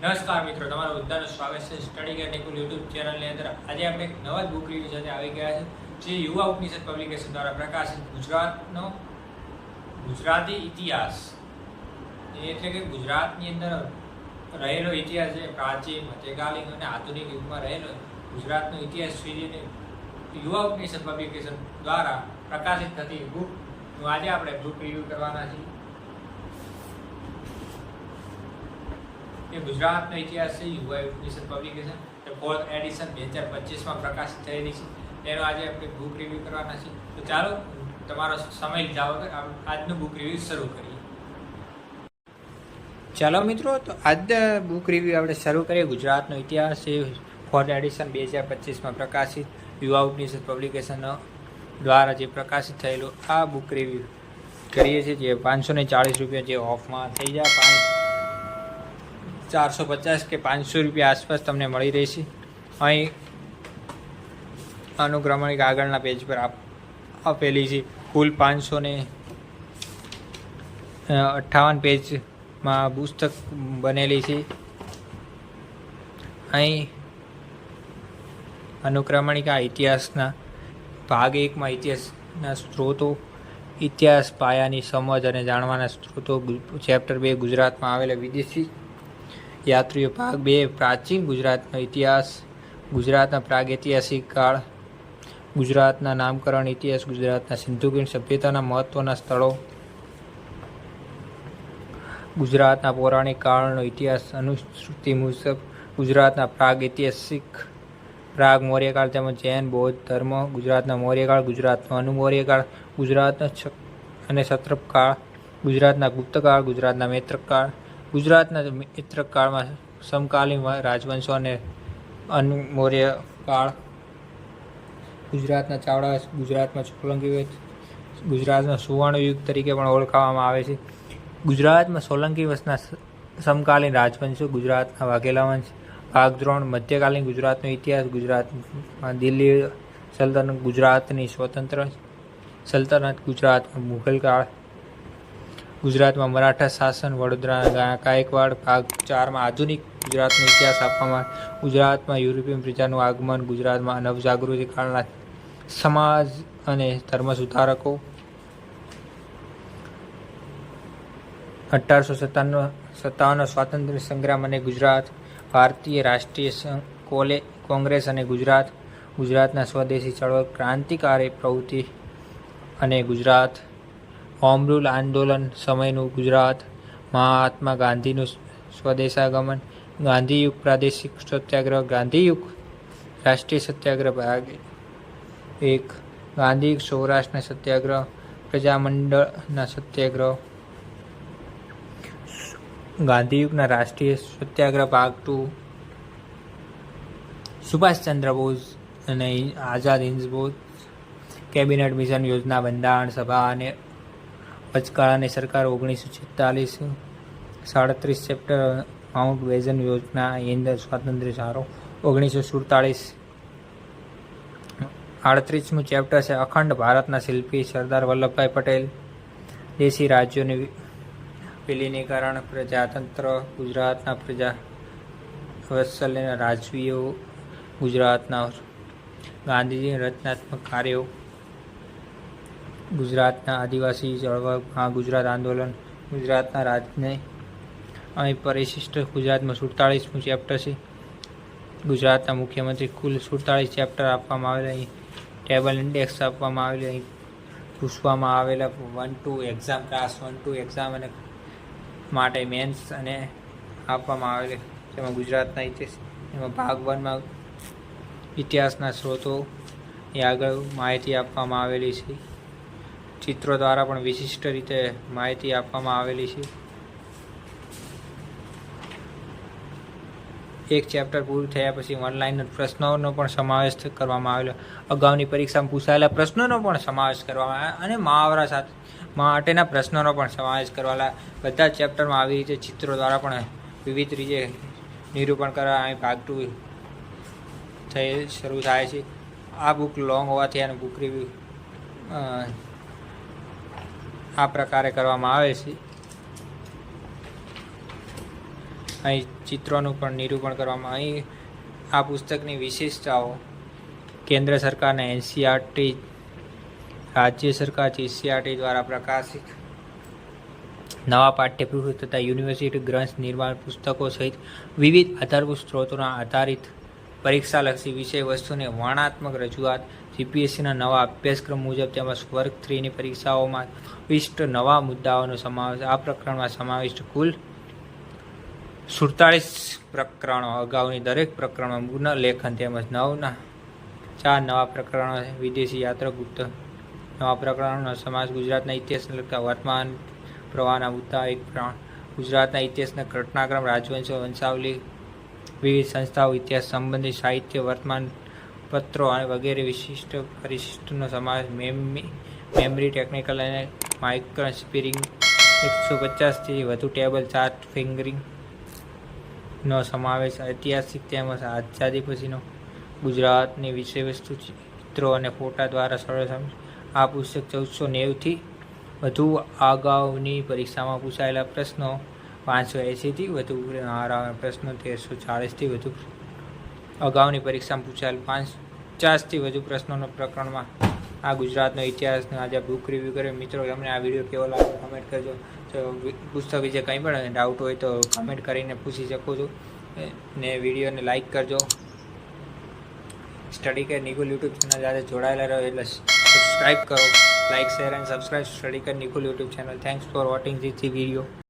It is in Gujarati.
નમસ્કાર મિત્રો, તમારું બધાનું સ્વાગત છે સ્ટડી નિકુલ યુટ્યુબ ચેનલની અંદર. આજે આપણે એક નવા જ બુક રિવ્યુ સાથે આવી ગયા છે, જે યુવા ઉપનિષદ પબ્લિકેશન દ્વારા પ્રકાશિત ગુજરાતનો ગુજરાતી ઇતિહાસ. એટલે કે ગુજરાતની અંદર રહેલો ઇતિહાસ છે, પ્રાચીન, મધ્યકાલીન અને આધુનિક યુગમાં રહેલો ગુજરાતનો ઇતિહાસ શ્રીને યુવા ઉપનિષદ પબ્લિકેશન દ્વારા પ્રકાશિત થતી બુક આજે આપણે બુક રિવ્યુ કરવાના છીએ. એ ગુજરાતનો ઇતિહાસ છે, યુવા ઉપનિષદ પબ્લિકેશન તો ફોર્થ એડિશન બે હજાર પચીસમાં પ્રકાશિત થયેલી છે. તેનો આજે આપણે બુક રિવ્યૂ કરવાના છે. તો ચાલો, તમારો સમય લીધા વગર આજનું બુક રિવ્યૂ શરૂ કરીએ. ચાલો મિત્રો, તો આજના બુક રિવ્યૂ આપણે શરૂ કરીએ. ગુજરાતનો ઇતિહાસ છે ફોર્થ એડિશન બે હજાર પચીસમાં પ્રકાશિત. યુવા ઉપનિષદ પબ્લિકેશન દ્વારા જે પ્રકાશિત થયેલું આ બુક રિવ્યૂ કરીએ છીએ, જે પાંચસો ને ચાળીસ રૂપિયા જે ઓફમાં થઈ જાય, પાંચ ચારસો પચાસ કે પાંચસો રૂપિયા આસપાસ તમને મળી રહેશે. અહીં અનુક્રમણિક આગળના પેજ પર આપેલી છે કુલ પાંચસો ને અઠ્ઠાવન પેજમાં પુસ્તક બનેલી છે. અહીં અનુક્રમણિકા ઇતિહાસના ભાગ એકમાં ઇતિહાસના સ્ત્રોતો, ઇતિહાસ પાયાની સમજ અને જાણવાના સ્ત્રોતો ચેપ્ટર બે ગુજરાતમાં આવેલા વિદેશી યાત્રીઓ ભાગ બે, પ્રાચીન ગુજરાતનો ઇતિહાસ, ગુજરાતના પ્રાગૈતિહાસિક કાળ, ગુજરાતના નામકરણ ઇતિહાસ, ગુજરાતના સિંધુકીન સભ્યતાના મહત્વના સ્થળો, ગુજરાતના પૌરાણિક કાળનો ઇતિહાસ અનુશ્રુતિ મુજબ ગુજરાતના પ્રાગૈતિહાસિક પ્રાગ મૌર્યકાળ તેમજ જૈન બૌદ્ધ ધર્મ, ગુજરાતના મૌર્યકાળ, ગુજરાતનો અનુમૌર્યકાળ, ગુજરાતનો અને સત્રપકાળ ગુજરાતના ગુપ્તકાળ, ગુજરાતના મૈત્રકાળ ગુજરાતના મિત્રકાળમાં સમકાલીન રાજવંશો અને અનમૌર્ય કાળ. ગુજરાતના ચાવડા ગુજરાતમાં સોલંકી ગુજરાતનો સુવર્ણ યુગ તરીકે પણ ઓળખાવામાં આવે છે. ગુજરાતમાં સોલંકી વંશના સમકાલીન રાજવંશો ગુજરાતના વાઘેલા વંશ ભાગદ્રોણ મધ્યકાલીન ગુજરાતનો ઇતિહાસ, ગુજરાતમાં દિલ્હી સલ્તનત ગુજરાતની સ્વતંત્ર સલ્તનત ગુજરાતમાં મુઘલ કાળ ગુજરાતમાં મરાઠા શાસન વડોદરા કાયકવાડ ભાગ ચારમાં આધુનિક ગુજરાતનો ઇતિહાસ આપવામાં ગુજરાતમાં યુરોપિયન પ્રજાનું આગમન, ગુજરાતમાં નવજાગૃતિ કાળના સમાજ અને ધર્મ સુધારકો. અઢારસો સત્તાવન, સત્તાવનનો સ્વાતંત્ર્ય સંગ્રામ અને ગુજરાત, ભારતીય રાષ્ટ્રીય કોલે, કોંગ્રેસ અને ગુજરાત, ગુજરાતના સ્વદેશી ચળવળ, ક્રાંતિકારી પ્રવૃત્તિ અને ગુજરાત હોમ રૂલ આંદોલન સમયનું ગુજરાત, મહાત્મા ગાંધીનું સ્વદેશાગમન, ગાંધીયુગ પ્રાદેશિક સત્યાગ્રહ, ગાંધીયુગ રાષ્ટ્રીય સત્યાગ્રહ ભાગ એક, ગાંધી સૌરાષ્ટ્રના સત્યાગ્રહ, પ્રજામંડળના સત્યાગ્રહ, ગાંધીયુગના રાષ્ટ્રીય સત્યાગ્રહ ભાગ ટુ, સુભાષચંદ્ર બોઝ અને આઝાદ હિન્દ બોઝ, કેબિનેટ મિશન યોજના બંધારણ સભા અને વચગાળાની સરકાર ઓગણીસો છેતાલીસ, સાડત્રીસ ચેપ્ટર માઉન્ટ વેઝન યોજના હિન્દ સ્વાતંત્ર્ય સારો ઓગણીસો સુડતાલીસ આડત્રીસમું ચેપ્ટર છે, અખંડ ભારતના શિલ્પી સરદાર વલ્લભભાઈ પટેલ. દેશી રાજ્યોની વિલીનીકરણ, પ્રજાતંત્ર, ગુજરાતના પ્રજા, વત્સલ્યના રાજવીઓ, ગુજરાતના ગાંધીજી રચનાત્મક કાર્યો ગુજરાતના આદિવાસી ચળવળ આ ગુજરાત આંદોલન, ગુજરાતના રાજને અહીં પરિશિષ્ટ ગુજરાતમાં સુડતાળીસમું ચેપ્ટર છે. ગુજરાતના મુખ્યમંત્રી કુલ સુડતાળીસ ચેપ્ટર આપવામાં આવેલા અહીં ટેબલ ઇન્ડેક્સ આપવામાં આવેલા અહીં પૂછવામાં આવેલા one two exam, class one two exam અને માટે મેન્સ અને આપવામાં આવેલા જેમાં ગુજરાતના ઇતિહાસ એમાં ભાગ વનમાં ઇતિહાસના સ્ત્રોતો એ આગળ માહિતી આપવામાં આવેલી છે. ચિત્રો દ્વારા પણ વિશિષ્ટ રીતે માહિતી આપવામાં આવેલી છે. એક ચેપ્ટર પૂરું થયા પછી ઓનલાઈન પ્રશ્નોનો પણ સમાવેશ કરવામાં આવેલો. અગાઉની પરીક્ષામાં પૂછાયેલા પ્રશ્નોનો પણ સમાવેશ કરવામાં આવ્યો અને મહાવરા સાથે માટેના પ્રશ્નોનો પણ સમાવેશ કરવાલા. બધા ચેપ્ટરમાં આવી રીતે ચિત્રો દ્વારા પણ વિવિધ રીતે નિરૂપણ કરવા અહીં ભાગ ટુ થઈ, શરૂ થાય છે. આ બુક લોંગ હોવાથી અને બુક રિવ્યુ આ પ્રકારે કરવામાં આવે છે. અહીં ચિત્રોનું પણ નિરૂપણ કરવામાં અહીં આ પુસ્તકની વિશેષતાઓ. કેન્દ્ર સરકારના એનસીઆરટી રાજ્ય સરકાર જીસીઆરટી દ્વારા પ્રકાશિત નવા પાઠ્યપુસ્તક તથા યુનિવર્સિટી ગ્રંથ નિર્માણ પુસ્તકો સહિત વિવિધ આધારભૂત સ્ત્રોતોના આધારિત પરીક્ષાલક્ષી વિષય વસ્તુની વર્ણાત્મક રજૂઆત, જીપીએસસીના નવા અભ્યાસક્રમ મુજબ તેમજ વર્ગ થ્રીની પરીક્ષાઓમાં વિશિષ્ટ નવા મુદ્દાઓનો સમાવેશ, આ પ્રકરણમાં સમાવિષ્ટ કુલ સુડતાળીસ પ્રકરણો, અગાઉની દરેક પ્રકરણમાં પુનઃલેખન તેમજ નવના ચાર નવા પ્રકરણો, વિદેશી યાત્રા ગુપ્ત નવા પ્રકરણોનો સમાજ ગુજરાતના ઇતિહાસને લગતા વર્તમાન પ્રવાહના મુદ્દા, એક પ્રાણ ગુજરાતના ઇતિહાસના ઘટનાક્રમ, રાજવંશો, વંશાવલી વિવિધ સંસ્થાઓ, ઇતિહાસ સંબંધિત સાહિત્ય, વર્તમાન પત્રો અને વગેરે વિશિષ્ટ પરિશિષ્ટનો સમાવેશ મેમરી ટેકનિકલ અને માઇક્રો સ્પીરિંગ એકસો પચાસથી વધુ ટેબલ, ચાર્ટ ફિંગરિંગ નો સમાવેશ ઐતિહાસિક તેમજ આઝાદી પછીનો ગુજરાતની વિષયવસ્તુ, ચિત્રો અને ફોટા દ્વારા સરળ આ પુસ્તક ચૌદસો નેવથી વધુ અગાઉની પરીક્ષામાં પૂછાયેલા પ્રશ્નો પાંચસો એંશીથી વધુ પ્રશ્નો તેરસો ચાળીસથી વધુ અગાઉની પરીક્ષામાં પૂછાયેલ પચાસથી વધુ પ્રશ્નોના પ્રકરણમાં આ ગુજરાતનો ઇતિહાસનો આજે બુક રિવ્યૂ કર્યો. મિત્રો, તમને આ વીડિયો કેવો લાગ્યો કમેન્ટ કરજો. તો પુસ્તક વિશે કંઈ પણ ડાઉટ હોય તો કમેન્ટ કરીને પૂછી શકો છો. ને વિડીયોને લાઈક કરજો. સ્ટડી કે નિકુલ યુટ્યુબ ચેનલ સાથે જોડાયેલા રહો એટલે સબસ્ક્રાઈબ કરો. Like share and subscribe study કે Nikul YouTube channel thanks for watching this video